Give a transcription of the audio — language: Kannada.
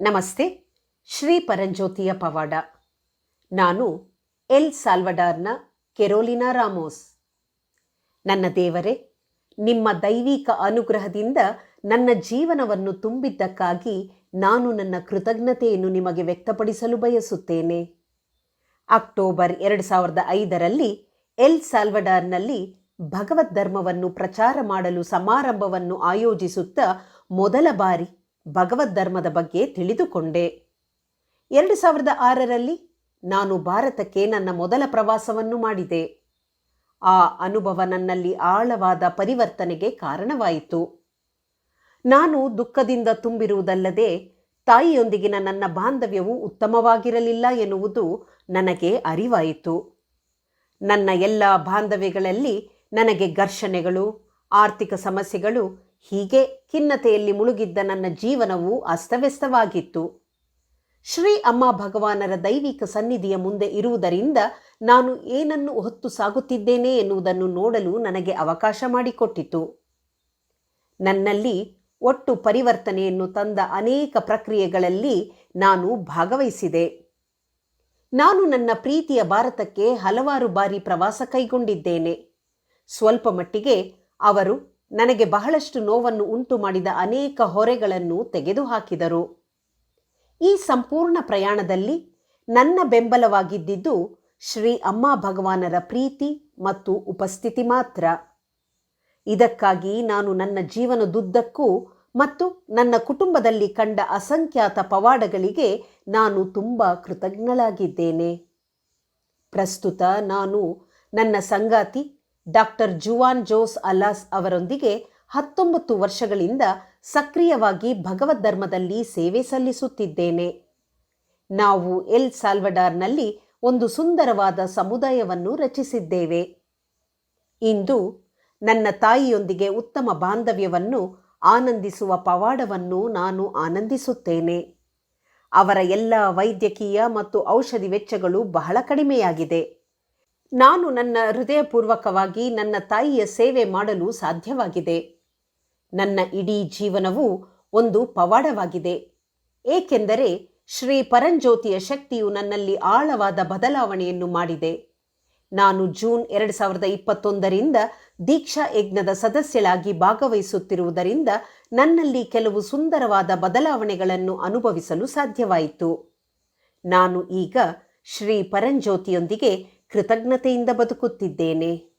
ನಮಸ್ತೆ, ಶ್ರೀ ಪರಂಜ್ಯೋತಿಯ ಪವಾಡ. ನಾನು ಎಲ್ ಸಾಲ್ವಡಾರ್ನ ಕೆರೋಲಿನಾ ರಾಮೋಸ್. ನನ್ನ ದೇವರೇ, ನಿಮ್ಮ ದೈವಿಕ ಅನುಗ್ರಹದಿಂದ ನನ್ನ ಜೀವನವನ್ನು ತುಂಬಿದ್ದಕ್ಕಾಗಿ ನಾನು ನನ್ನ ಕೃತಜ್ಞತೆಯನ್ನು ನಿಮಗೆ ವ್ಯಕ್ತಪಡಿಸಲು ಬಯಸುತ್ತೇನೆ. ಅಕ್ಟೋಬರ್ ಎರಡು ಸಾವಿರದ ಐದರಲ್ಲಿ ಎಲ್ ಸಾಲ್ವಡಾರ್ನಲ್ಲಿ ಭಗವದ್ ಧರ್ಮವನ್ನು ಪ್ರಚಾರ ಮಾಡಲು ಸಮಾರಂಭವನ್ನು ಆಯೋಜಿಸುತ್ತಾ ಮೊದಲ ಬಾರಿ ಭಗವದ್ ಧರ್ಮದ ಬಗ್ಗೆ ತಿಳಿದುಕೊಂಡೆ. ಎರಡು ಸಾವಿರದ ಆರರಲ್ಲಿ ನಾನು ಭಾರತಕ್ಕೆ ನನ್ನ ಮೊದಲ ಪ್ರವಾಸವನ್ನು ಮಾಡಿದೆ. ಆ ಅನುಭವ ನನ್ನಲ್ಲಿ ಆಳವಾದ ಪರಿವರ್ತನೆಗೆ ಕಾರಣವಾಯಿತು. ನಾನು ದುಃಖದಿಂದ ತುಂಬಿರುವುದಲ್ಲದೆ ತಾಯಿಯೊಂದಿಗಿನ ನನ್ನ ಬಾಂಧವ್ಯವು ಉತ್ತಮವಾಗಿರಲಿಲ್ಲ ಎನ್ನುವುದು ನನಗೆ ಅರಿವಾಯಿತು. ನನ್ನ ಎಲ್ಲ ಬಾಂಧವ್ಯಗಳಲ್ಲಿ ನನಗೆ ಘರ್ಷಣೆಗಳು, ಆರ್ಥಿಕ ಸಮಸ್ಯೆಗಳು ಹೀಗೆ ಖಿನ್ನತೆಯಲ್ಲಿ ಮುಳುಗಿದ್ದ ನನ್ನ ಜೀವನವು ಅಸ್ತವ್ಯಸ್ತವಾಗಿತ್ತು. ಶ್ರೀ ಅಮ್ಮ ಭಗವಾನರ ದೈವಿಕ ಸನ್ನಿಧಿಯ ಮುಂದೆ ಇರುವುದರಿಂದ ನಾನು ಏನನ್ನು ಹೊತ್ತು ಸಾಗುತ್ತಿದ್ದೇನೆ ಎನ್ನುವುದನ್ನು ನೋಡಲು ನನಗೆ ಅವಕಾಶ ಮಾಡಿಕೊಟ್ಟಿತು. ನನ್ನಲ್ಲಿ ಒಟ್ಟು ಪರಿವರ್ತನೆಯನ್ನು ತಂದ ಅನೇಕ ಪ್ರಕ್ರಿಯೆಗಳಲ್ಲಿ ನಾನು ಭಾಗವಹಿಸಿದೆ. ನಾನು ನನ್ನ ಪ್ರೀತಿಯ ಭಾರತಕ್ಕೆ ಹಲವಾರು ಬಾರಿ ಪ್ರವಾಸ ಕೈಗೊಂಡಿದ್ದೇನೆ. ಸ್ವಲ್ಪ ಮಟ್ಟಿಗೆ ಅವರು ನನಗೆ ಬಹಳಷ್ಟು ನೋವನ್ನು ಉಂಟು ಮಾಡಿದ ಅನೇಕ ಹೊರೆಗಳನ್ನು ತೆಗೆದುಹಾಕಿದರು. ಈ ಸಂಪೂರ್ಣ ಪ್ರಯಾಣದಲ್ಲಿ ನನ್ನ ಬೆಂಬಲವಾಗಿದ್ದಿದ್ದು ಶ್ರೀ ಅಮ್ಮ ಭಗವಾನರ ಪ್ರೀತಿ ಮತ್ತು ಉಪಸ್ಥಿತಿ ಮಾತ್ರ. ಇದಕ್ಕಾಗಿ ನಾನು ನನ್ನ ಜೀವನದುದ್ದಕ್ಕೂ ಮತ್ತು ನನ್ನ ಕುಟುಂಬದಲ್ಲಿ ಕಂಡ ಅಸಂಖ್ಯಾತ ಪವಾಡಗಳಿಗೆ ನಾನು ತುಂಬ ಕೃತಜ್ಞಳಾಗಿದ್ದೇನೆ. ಪ್ರಸ್ತುತ ನಾನು ನನ್ನ ಸಂಗಾತಿ ಡಾಕ್ಟರ್ ಜುವಾನ್ ಜೋಸ್ ಅಲಾಸ್ ಅವರೊಂದಿಗೆ ಹತ್ತೊಂಬತ್ತು ವರ್ಷಗಳಿಂದ ಸಕ್ರಿಯವಾಗಿ ಭಗವದ್ ಧರ್ಮದಲ್ಲಿ ಸೇವೆ ಸಲ್ಲಿಸುತ್ತಿದ್ದೇನೆ. ನಾವು ಎಲ್ ಸಾಲ್ವಡಾರ್ನಲ್ಲಿ ಒಂದು ಸುಂದರವಾದ ಸಮುದಾಯವನ್ನು ರಚಿಸಿದ್ದೇವೆ. ಇಂದು ನನ್ನ ತಾಯಿಯೊಂದಿಗೆ ಉತ್ತಮ ಬಾಂಧವ್ಯವನ್ನು, ಆನಂದಿಸುವ ಪವಾಡವನ್ನು ನಾನು ಆನಂದಿಸುತ್ತೇನೆ. ಅವರ ಎಲ್ಲ ವೈದ್ಯಕೀಯ ಮತ್ತು ಔಷಧಿ ವೆಚ್ಚಗಳು ಬಹಳ ಕಡಿಮೆಯಾಗಿದೆ. ನಾನು ನನ್ನ ಹೃದಯಪೂರ್ವಕವಾಗಿ ನನ್ನ ತಾಯಿಯ ಸೇವೆ ಮಾಡಲು ಸಾಧ್ಯವಾಗಿದೆ. ನನ್ನ ಇಡೀ ಜೀವನವು ಒಂದು ಪವಾಡವಾಗಿದೆ. ಏಕೆಂದರೆ ಶ್ರೀ ಪರಂಜ್ಯೋತಿಯ ಶಕ್ತಿಯು ನನ್ನಲ್ಲಿ ಆಳವಾದ ಬದಲಾವಣೆಯನ್ನು ಮಾಡಿದೆ. ನಾನು ಜೂನ್ ಎರಡು ಸಾವಿರದ ಇಪ್ಪತ್ತೊಂದರಿಂದ ದೀಕ್ಷಾ ಯಜ್ಞದ ಸದಸ್ಯಳಾಗಿ ಭಾಗವಹಿಸುತ್ತಿರುವುದರಿಂದ ನನ್ನಲ್ಲಿ ಕೆಲವು ಸುಂದರವಾದ ಬದಲಾವಣೆಗಳನ್ನು ಅನುಭವಿಸಲು ಸಾಧ್ಯವಾಯಿತು. ನಾನು ಈಗ ಶ್ರೀ ಪರಂಜ್ಯೋತಿಯೊಂದಿಗೆ ಕೃತಜ್ಞತೆಯಿಂದ ಬದುಕುತ್ತಿದ್ದೇನೆ.